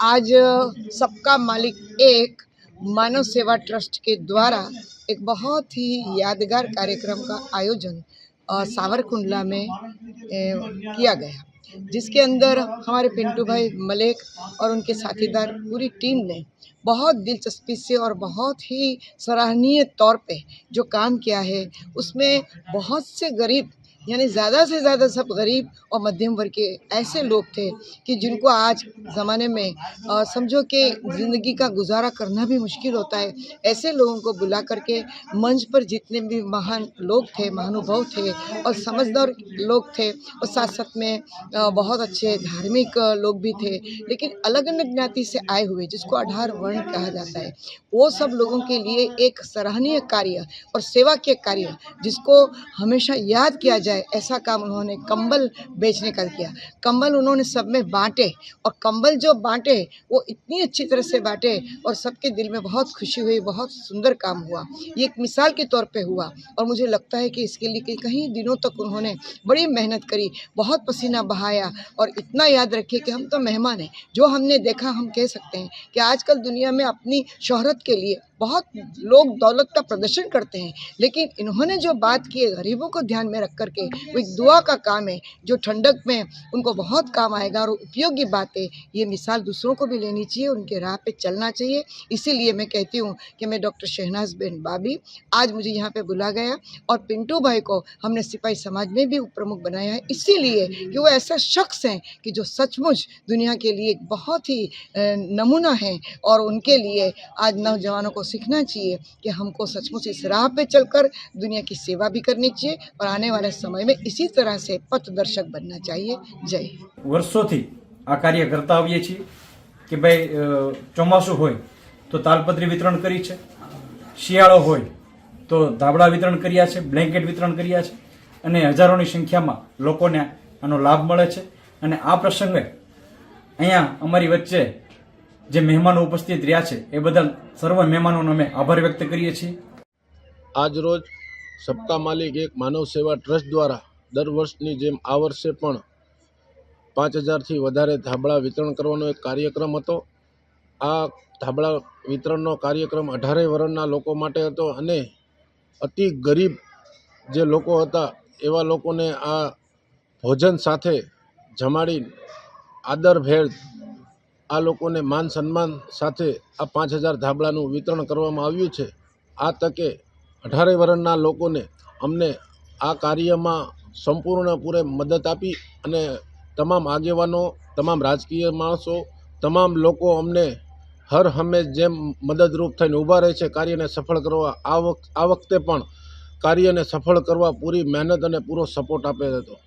आज सबका मालिक एक मानव सेवा ट्रस्ट के द्वारा एक बहुत ही यादगार कार्यक्रम का आयोजन सावरकुंडला में किया गया। जिसके अंदर हमारे पिंटू भाई मलिक और उनके साथीदार पूरी टीम ने बहुत दिलचस्पी से और बहुत ही सराहनीय तौर पे जो काम किया है, उसमें बहुत से गरीब यानी ज़्यादा से ज़्यादा सब गरीब और मध्यम वर्ग के ऐसे लोग थे कि जिनको आज ज़माने में समझो कि ज़िंदगी का गुजारा करना भी मुश्किल होता है। ऐसे लोगों को बुला करके मंच पर जितने भी महान लोग थे, महानुभाव थे और समझदार लोग थे और साथ साथ में बहुत अच्छे धार्मिक लोग भी थे, लेकिन अलग अलग ज्ञाति से आए हुए, जिसको आधार वर्ण कहा जाता है, वो सब लोगों के लिए एक सराहनीय कार्य और सेवा के कार्य, जिसको हमेशा याद किया जाए ऐसा काम उन्होंने कंबल बेचने का किया। कंबल उन्होंने सब में बांटे और कंबल जो बांटे, वो इतनी अच्छी तरह से बांटे और सबके दिल में बहुत खुशी हुई, बहुत सुंदर काम हुआ। ये एक मिसाल के तौर पे हुआ और मुझे लगता है कि इसके लिए कि कई दिनों तक उन्होंने बड़ी मेहनत करी, बहुत पसीना बहाया और इतना याद रखिए कि हम तो मेहमान हैं। जो हमने देखा, हम कह सकते हैं कि आजकल दुनिया में अपनी शोहरत के लिए बहुत लोग दौलत का प्रदर्शन करते हैं, लेकिन इन्होंने जो बात की है, गरीबों को ध्यान में रख करके वो एक दुआ का काम है, जो ठंडक में उनको बहुत काम आएगा और उपयोगी बात, ये मिसाल दूसरों को भी लेनी चाहिए, उनके राह पे चलना चाहिए। इसीलिए मैं कहती हूँ कि मैं डॉक्टर शहनाज बेन बाबी आज मुझे यहाँ पे बुला गया और पिंटू भाई को हमने सिपाही समाज में भी प्रमुख बनाया है। इसीलिए कि वो ऐसा शख्स हैं कि जो सचमुच दुनिया के लिए एक बहुत ही नमूना है और उनके लिए आज नौजवानों को सीखना चाहिए कि हमको सचमुच इस राह पे चलकर दुनिया की सेवा भी करनी चाहिए और आने वाले समय में इसी तरह से पथ दर्शक बनना चाहिए जय हिंद વર્ષોથી આ કાર્ય કરતા આવીએ છીએ કે ભાઈ અ, ચોમાસું હોય તો તાલપત્રી વિતરણ કરી છે શિયાળો હોય તો ધાબળા વિતરણ કર્યા છે બ્લેન્કેટ વિતરણ કર્યા છે અને હજારોની સંખ્યામાં લોકોને આનો લાભ મળે છે અને આ પ્રસંગે અહીંયા અમારી વચ્ચે જે મહેમાનો ઉપસ્થિત રહ્યા છે એ બદલ સર્વ મહેમાનોનો અમે આભાર વ્યક્ત કરીએ છીએ આજ રોજ સબકા માલિક એક માનવ સેવા ટ્રસ્ટ દ્વારા દર વર્ષની જેમ આ વર્ષે પણ પાંચ હજારથી વધારે ધાબળા વિતરણ કરવાનો એક કાર્યક્રમ હતો. આ ધાબળા વિતરણનો કાર્યક્રમ અઢારેય વર્ણના લોકો માટે હતો અને અતિ ગરીબ જે લોકો હતા એવા લોકોને આ ભોજન સાથે જમાડી આદરભેર આ લોકોને માન સન્માન સાથે આ પાંચ હજાર ધાબળાનું વિતરણ કરવામાં આવ્યું છે. આ તકે અઢારે વર્ષના લોકોને અમને આ કાર્યમાં સંપૂર્ણપૂરે મદદ આપી અને તમામ આગેવાનો, તમામ રાજકીય માણસો, તમામ લોકો અમને હર હંમેશ જેમ મદદરૂપ થઈને ઊભા રહે છે, કાર્યને સફળ કરવા, આ આ વખતે પણ કાર્યને સફળ કરવા પૂરી મહેનત અને પૂરો સપોર્ટ આપેલ હતો